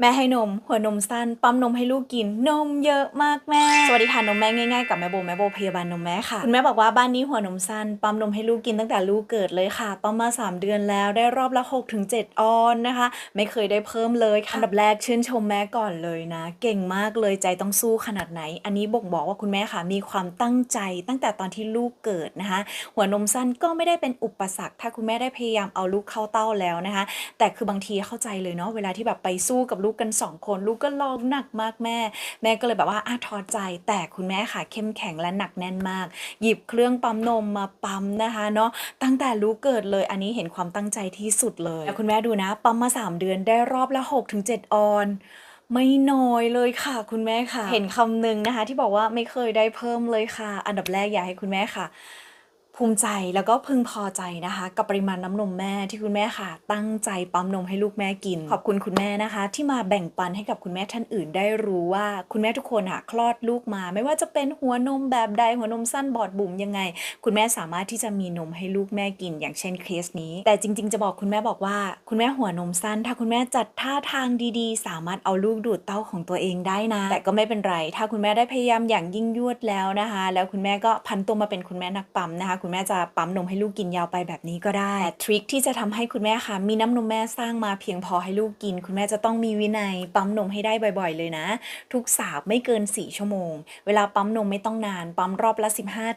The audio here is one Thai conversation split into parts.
แม่ให้นม หัวนมสั้น ปั๊มนมให้ลูกกิน นมเยอะมากแม่ สวัสดีค่ะนมแม่ง่ายๆกับแม่โบแม่โบพยาบาลนมแม่ค่ะคุณแม่บอกว่าบ้านนี้หัวนมสั้น ปั๊มนมให้ลูกกินตั้งแต่ลูกเกิดเลยค่ะ ปั๊มมา 3 เดือนแล้วได้รอบละ6ถึง7ออนนะคะ ไม่เคยได้เพิ่มเลยค่ะอันดับแรกชื่นชมแม่ก่อนเลยนะ เก่งมากเลยใจต้องสู้ขนาดไหน อันนี้บ่งบอกว่าคุณแม่ค่ะ มีความตั้งใจตั้งแต่ตอนที่ลูกเกิดนะคะ หัวนมสั้นก็ไม่ได้เป็นอุปสรรค ถ้าคุณแม่ได้พยายามเอาลูกเข้าเต้าแล้วนะคะ แต่คือบางทีเข้าใจเลยเนาะเวลาที่แบบไปสู้กับลูกูกกันสองคน ลูกก็ลองหนักมากแม่ แม่ก็เลยแบบว่าอะท้อใจ แต่คุณแม่ค่ะเข้มแข็งและหนักแน่นมาก หยิบเครื่องปั๊มนมมาปั๊มนะคะเนาะตั้งแต่ลูกเกิดเลยอันนี้เห็นความตั้งใจที่สุดเลยแล้วคุณแม่ดูนะ ปั๊มมา 3 เดือนได้รอบละ 6-7 ออนไม่น้อยเลยค่ะ คุณแม่ค่ะ เห็นคำหนึ่งนะคะ ที่บอกว่าไม่เคยได้เพิ่มเลยค่ะ อันดับแรกอยากให้คุณแม่ค่ะ ภูมิใจแล้วก็พึงพอใจนะคะ กับปริมาณน้ำนมแม่ที่คุณแม่ค่ะ ตั้งใจปั๊มนมให้ลูกแม่กิน ขอบคุณคุณแม่นะคะ ที่มาแบ่งปันให้กับคุณแม่ท่านอื่นได้รู้ว่าคุณแม่ทุกคนอะคลอดลูกมา ไม่ว่าจะเป็นหัวนมแบบใดหัวนมสั้นบอดบุ๋มยังไง คุณแม่สามารถที่จะมีนมให้ลูกแม่กิน อย่างเช่นเคสนี้ แต่จริง ๆ จะบอกคุณแม่บอกว่า คุณแม่หัวนมสั้น ถ้าคุณแม่จัดท่าทางดีๆ สามารถเอาลูกดูดเต้าของตัวเองได้นะ แต่ก็ไม่เป็นไร ถ้าคุณแม่ได้พยายามอย่างยิ่งยวดแล้วนะคะ แล้วคุณแม่ก็พันตัวมาเป็นคุณแม่นักปั๊มนะคะคุณแม่จะปั๊มนมให้ลูกกินยาวไปแบบนี้ก็ได้แต่ทริคที่จะทำให้คุณแม่ค่ะมีน้ำนมแม่สร้างมาเพียงพอให้ลูกกิน คุณแม่จะต้องมีวินัยปั๊มนมให้ได้บ่อย ๆ เลยนะ ทุกสาบไม่เกิน 4 ชั่วโมง เวลาปั๊มนมไม่ต้องนาน ปั๊มรอบละ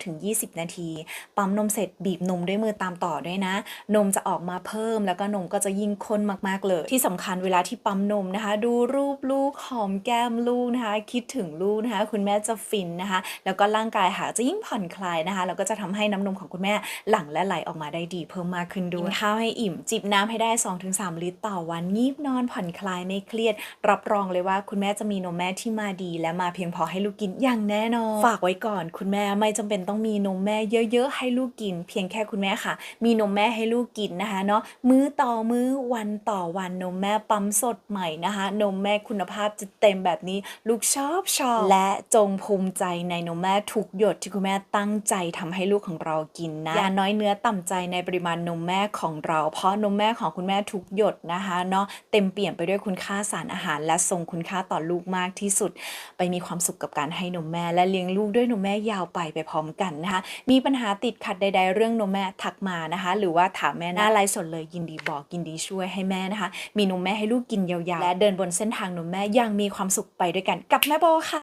15-20 นาที ปั๊มนมเสร็จบีบนมด้วยมือตามต่อด้วยนะ นมจะออกมาเพิ่มแล้วก็นมก็จะยิ่งข้นมาก ๆ เลย ที่สำคัญเวลาที่ปั๊มนมนะคะ ดูรูปลูกหอมแก้มลูกนะคะ คิดถึงลูกนะคะ คุณแม่จะฟินนะคะ แล้วก็ร่างกายค่ะจะยิ่งผ่อนคลายนะคะแล้วก็จะทำให้น้ำนมของคุณแม่หลั่งและไหลออกมาได้ดีเพิ่มมากขึ้นด้วยกินข้าวให้อิ่ม จิบน้ำให้ได้ 2-3 ลิตรต่อวันงีบนอนผ่อนคลายไม่เครียด รับรองเลยว่าคุณแม่จะมีนมแม่ที่มาดี และมาเพียงพอให้ลูกกินอย่างแน่นอนฝากไว้ก่อน คุณแม่ไม่จำเป็นต้องมีนมแม่เยอะ ๆ ให้ลูกกิน เพียงแค่คุณแม่ค่ะ มีนมแม่ให้ลูกกินนะคะเนาะมื้อต่อมื้อวันต่อวันนมแม่ปั๊มสดใหม่นะคะ นมแม่คุณภาพจะเต็มแบบนี้ลูกชอบชอบและจงภูมิใจในนมแม่ทุกหยดที่คุณแม่ตั้งใจทำให้ลูกของเรากินนะอย่าน้อยเนื้อต่ำใจในปริมาณนมแม่ของเรา เพราะนมแม่ของคุณแม่ทุกหยดนะคะเนาะเต็มเปี่ยมไปด้วยคุณค่าสารอาหาร และทรงคุณค่าต่อลูกมากที่สุด ไปมีความสุขกับการให้นมแม่ และเลี้ยงลูกด้วยนมแม่ยาวไปไปพร้อมกันนะคะมีปัญหาติดขัดใด ๆ เรื่องนมแม่ทักมานะคะ หรือว่าถามแม่หน้าไลฟ์สดเลยยินดีบอกยินดีช่วยให้แม่นะคะ มีนมแม่ให้ลูกกินยาวๆ และเดินบนเส้นทางนมแม่อย่างมีความสุขไปด้วยกันกับแม่โบค่ะ